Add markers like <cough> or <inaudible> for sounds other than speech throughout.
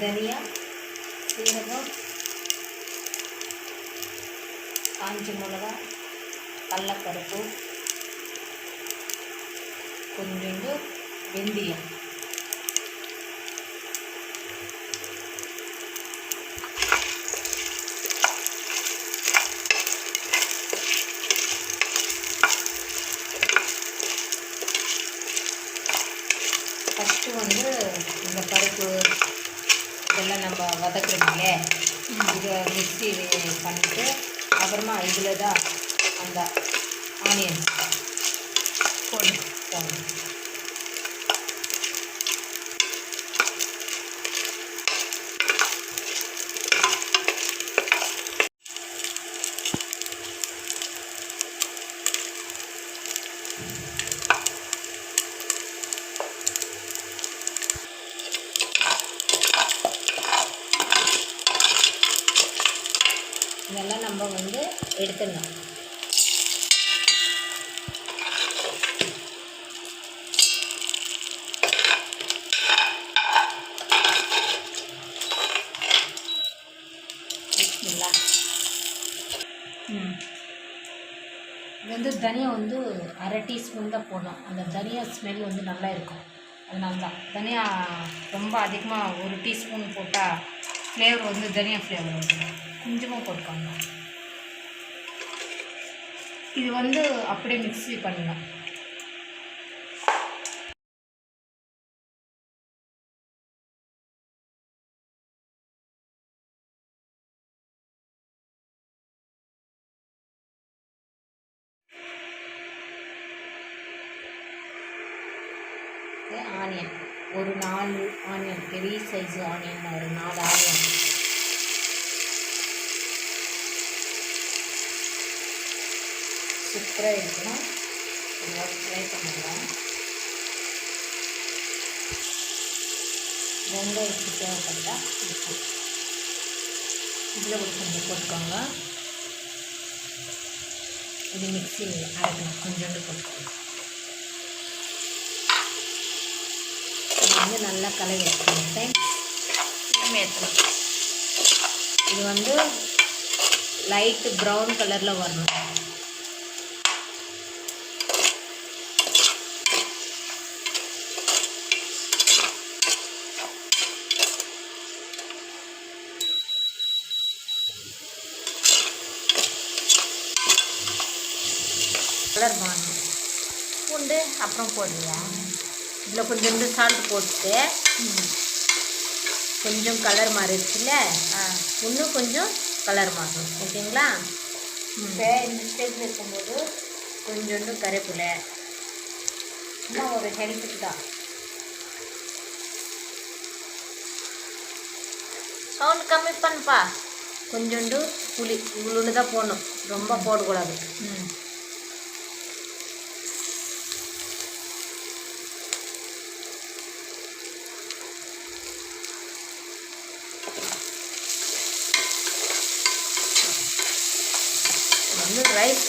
தனியா சீரகம் காஞ்ச மிளகா கடலப்பருப்பு கொஞ்சோண்டு வெந்தயம் ஃபஸ்ட்டு வந்து இந்த பருப்பு இதெல்லாம் நம்ம வதக்குறோமில்லே இதை மிக்ஸி பண்ணிட்டு அப்புறமா இதில் தான் அந்த ஆனியன் போடணும் போடணும் இதெல்லாம் நம்ம வந்து எடுத்துடணும். இது வந்து தனியா வந்து அரை டீஸ்பூன் தான் போடணும் அந்த தனியா ஸ்மெல் வந்து நல்லா இருக்கும். அதனால தான் தனியா ரொம்ப அதிகமாக ஒரு டீஸ்பூன் போட்டால் ஃப்ளேவர் வந்து தனியா ஃப்ளேவர் வந்துடும். கொஞ்சமாக போட்டுக்கோங்க. இது வந்து அப்படியே மிக்ஸி பண்ணலாம். ஆனியன் ஒரு நாலு ஆனியன் பெரிய சைஸ் ஆனியன் ஒரு நாலு ஆனியன் சூப்பராக இருக்கணும் ட்ரை பண்ணிடலாம். வெங்காயத்துக்கு தேவைப்பட்டா உப்பு இதில் ஒரு கொஞ்சம் போட்டுக்கோங்க. இது மிக்ஸி அரைக்கணும். கொஞ்சோண்டு போட்டுக்கோங்க. இது வந்து நல்லா கலவி எடுத்துக்கிட்டேன். ஏற்றணும். இது வந்து லைட்டு ப்ரௌன் கலரில் வரணும். கலர் மாறணும் பூண்டு அப்புறம் போடுறியா இதில் கொஞ்சோண்டு சால்ட் போட்டு கொஞ்சம் கலர் மாறிடுச்சுல்ல? இன்னும் கொஞ்சம் கலர் மாறணும். ஓகேங்களா? இப்போ இந்த ஸ்டேஜில் இருக்கும்போது கொஞ்சோண்டு கருவேப்பிலை. சும்மா ஒரு ஹெல்த்துக்கு தான். சவுண்ட் கம்மி பண்ணுப்பா. கொஞ்சோண்டு புளி. இவ்வளோன்னு தான் போடணும். ரொம்ப போடக்கூடாது. ம் வந்து ரைஸ்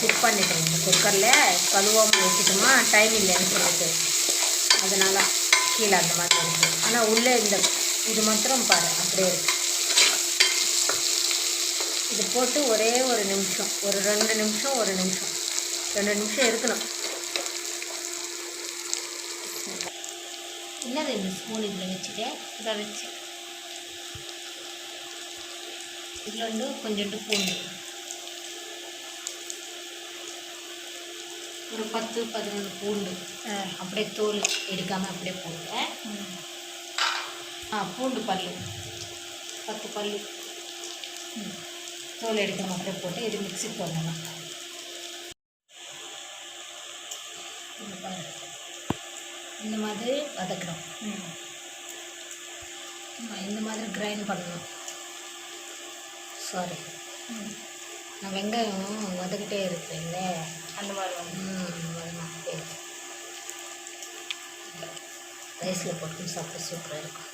குக் பண்ணிட்டோம் இந்த குக்கரில் கழுவாமல் வச்சுட்டோமா டைம் இல்லைன்னு சொல்லிட்டு. அதனால் கீழே அந்த மாதிரி இருக்குது ஆனால் உள்ளே இந்த இது மாத்திரம் பாரு அப்படியே இது போட்டு ஒரே ஒரு நிமிஷம். ஒரு ரெண்டு நிமிஷம் ஒரு நிமிஷம். ரெண்டு நிமிஷம் இருக்கணும். என்னது இந்த ஸ்பூன் இதில் வச்சுட்டேன் இதை வச்சு. இதில் வந்து கொஞ்சோண்டு பூண்டு. ஒரு பத்து பதினொன்று பூண்டு. அப்படியே தோல் எடுக்காமல் அப்படியே போட்டேன் ஆ பூண்டு பல் பத்து பல் தோல் எடுக்காமல் அப்படியே போட்டு இது மிக்ஸி போடணும். இந்த மாதிரி வதக்கணும். இந்த மாதிரி கிரைண்ட் பண்ணணும். சாரி நான் வெங்காயம் வதக்கிட்டே இருப்பேன்ல. அந்த மாதிரி ரைஸில் போட்டு சாப்பிட சூப்பராக இருக்கும்.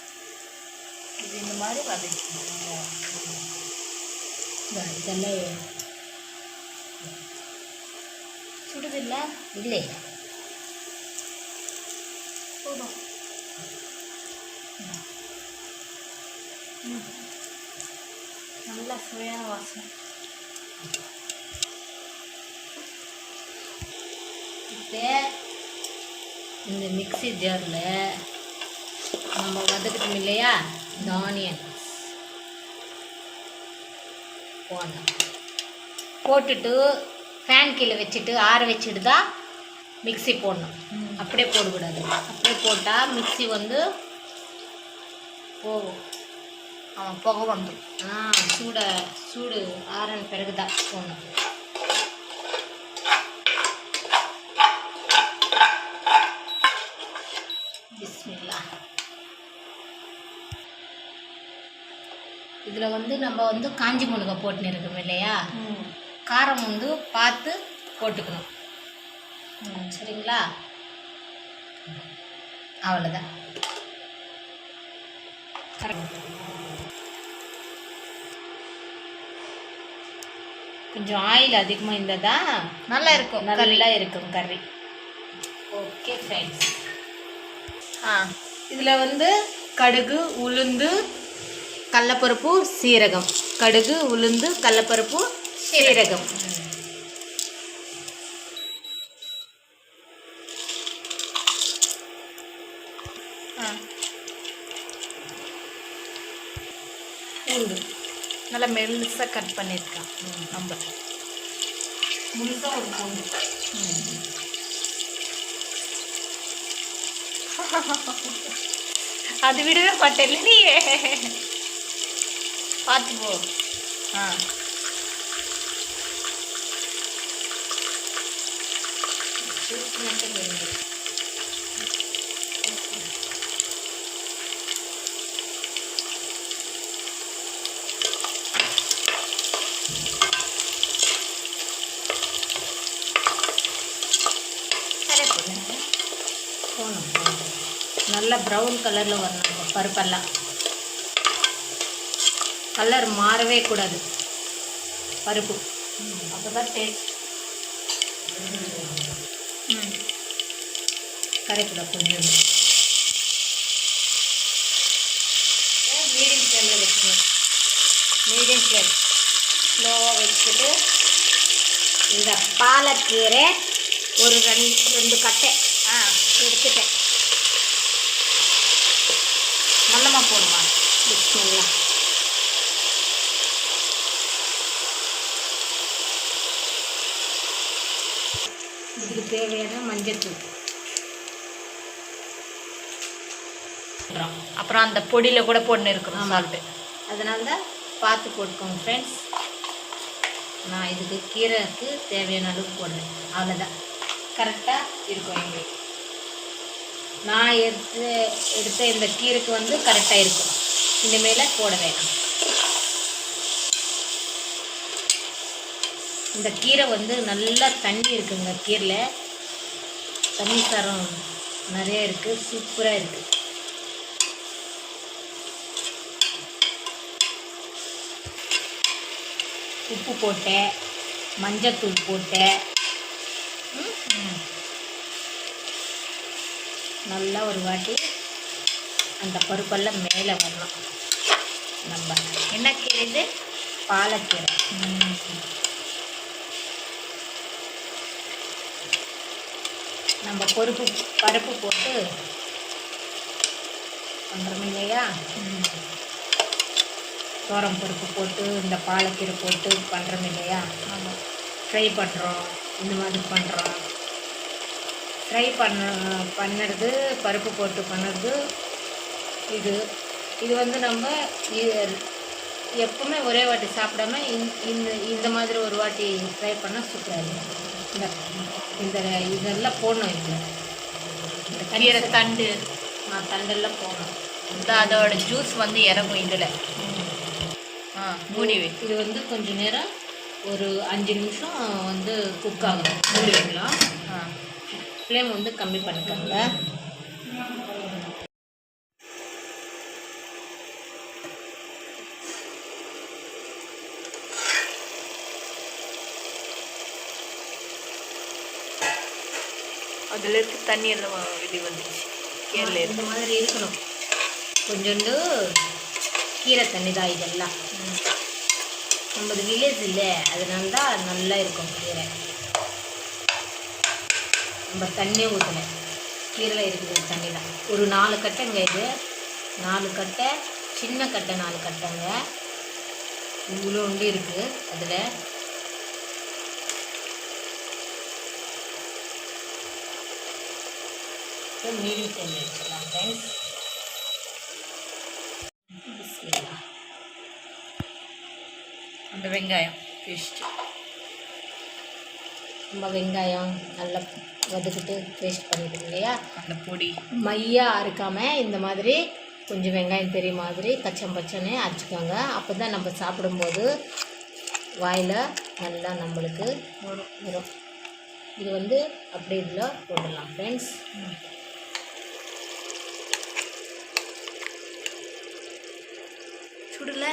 இது இந்த மாதிரி வதக்கணும் இதா, இதெல்லாம் சுடுதில்ல? இல்லை. போதும். நல்ல சுவையான வாசனை. இப்போ இந்த மிக்ஸி ஜாரில் நம்ம வதக்கிட்டோம் இல்லையா? இந்த ஆனியன் போடணும் போட்டுட்டு ஃபேன் கீழே வச்சுட்டு ஆற வச்சுட்டு தான் மிக்ஸி போடணும். அப்படியே போடக்கூடாது. அப்படியே போட்டால் மிக்ஸி வந்து போகும். அவன் புகை வந்துடும் ஆ சூட சூடு ஆறன பிறகு தான் போடணும். இதில் வந்து நம்ம வந்து காஞ்சி மிளகாய் போட்டுன்னு இருக்கோம் இல்லையா? காரம் வந்து பார்த்து போட்டுக்கணும். சரிங்களா? அவ்வளோதான் கொஞ்சம் ஆயில் அதிகமாக இருந்தால் தான் நல்லா இருக்கும் நல்லா இருக்கும் கறி. ஓகே ஃப்ரெண்ட்ஸ் ஆ. இதில் வந்து கடுகு உளுந்து கடலப்பருப்பு சீரகம். கடுகு உளுந்து கடலப்பருப்பு சீரகம். பூண்டு நல்லா மெல்லிசாக கட் பண்ணியிருக்கான் நம்ம முழுசாக ஒரு பூண்டு. <laughs> அது விடவே மாட்டேன் நீ பார்த்து போ ஆ நல்லா ப்ரௌன் கலரில் வரணும் பருப்பெல்லாம். கலர் மாறவே கூடாது. பருப்பு. அப்போ தான் டேஸ்ட் ம் கொஞ்சம். மீடியம் ஃப்ளேமில் வச்சுக்கணும்? மீடியம் ஃப்ளேம் ஸ்லோவாக வச்சுட்டு இந்த பாலக்கீரை ஒரு ரெண்டு ரெண்டு கட்டை. தேவையான மஞ்சள் தூள் அப்புறம் அந்த பொடியில் கூட போட்டுன்னு இருக்கணும். சால்ட்டு அதனால தான் பார்த்து போட்டுக்கோங்க ஃப்ரெண்ட்ஸ் நான் இதுக்கு கீரைக்கு தேவையான அளவுக்கு போடுறேன். அவ்வளோதான் கரெக்டாக இருக்கும் எங்களுக்கு. நான் எடுத்து எடுத்த இந்த கீரைக்கு வந்து கரெக்டாக இருக்கும். இனிமேல போட வேணாம். இந்த கீரை வந்து நல்லா தண்ணி இருக்குங்க கீரையில். தண்ணி சாரம் நிறைய இருக்குது சூப்பராக இருக்குது உப்பு போட்டேன் மஞ்சத்தூள் போட்டேன் நல்லா ஒரு வாட்டி அந்த பருப்பெல்லாம் மேலே வரலாம் நம்ம என்ன கீரை இது? பாலக்கீரை. நம்ம பருப்பு பருப்பு போட்டு பண்ணுறோம் இல்லையா? தோரம் பருப்பு போட்டு இந்த பாலக்கீரை போட்டு பண்ணுறோம் இல்லையா? ஆமாம் ஃப்ரை பண்ணுறோம் இந்த மாதிரி பண்ணுறோம் ஃப்ரை பண்ண பண்ணுறது பருப்பு போட்டு பண்ணுறது இது. இது வந்து நம்ம எப்பவுமே ஒரே வாட்டி சாப்பிடாம இந்த இந்த இந்த மாதிரி ஒரு வாட்டி ஃப்ரை பண்ணால் சூப்பராக இருக்கும். இந்த இந்த இதெல்லாம் போடணும் இதில் இந்த கீரை தண்டு. நான் தண்டெல்லாம் போடணும். இந்த அதோட ஜூஸ் வந்து இறங்கும் இதில். ஆ மூடி வை இது வந்து கொஞ்ச நேரம் ஒரு அஞ்சு நிமிஷம் வந்து குக் ஆகணும். மூடி வைக்கலாம். ஆ. ஃப்ளேம் வந்து கம்மி பண்ணிக்கோங்க. அதில் இருக்க தண்ணி எல்லாம் வெளியே வந்துச்சு கீரையில் இந்த மாதிரி இருக்கணும். கொஞ்சோண்டு கீரை தண்ணி தான் இதெல்லாம். நம்மளது வில்லேஜ் இல்லை. அதனால தான் நல்லா இருக்கும் கீரை. நம்ம தண்ணியே ஊற்றலை கீரை இருக்குது தண்ணி தான். ஒரு நாலு கட்டைங்க இது. நாலு கட்டை சின்ன கட்டை நாலு கட்டைங்க. இவ்வளோ உண்டு இருக்குது அதில் மீதி செஞ்சு வச்சுக்கலாம் ஃப்ரெண்ட்ஸ். அந்த வெங்காயம் பேஸ்ட் நம்ம வெங்காயம் நல்லா வதக்கிட்டு பேஸ்ட் பண்ணிட்டு இல்லையா? அந்த பொடி. மையா அறுக்காமல் இந்த மாதிரி கொஞ்சம் வெங்காயம் தெரிய மாதிரி கச்சம் பச்சனே அரைச்சிக்கோங்க. அப்போ தான் நம்ம சாப்பிடும்போது வாயில் நல்லா நம்மளுக்கு வரும். வரும். இது வந்து அப்படியே இதில் போடலாம் ஃப்ரெண்ட்ஸ் சுடலை.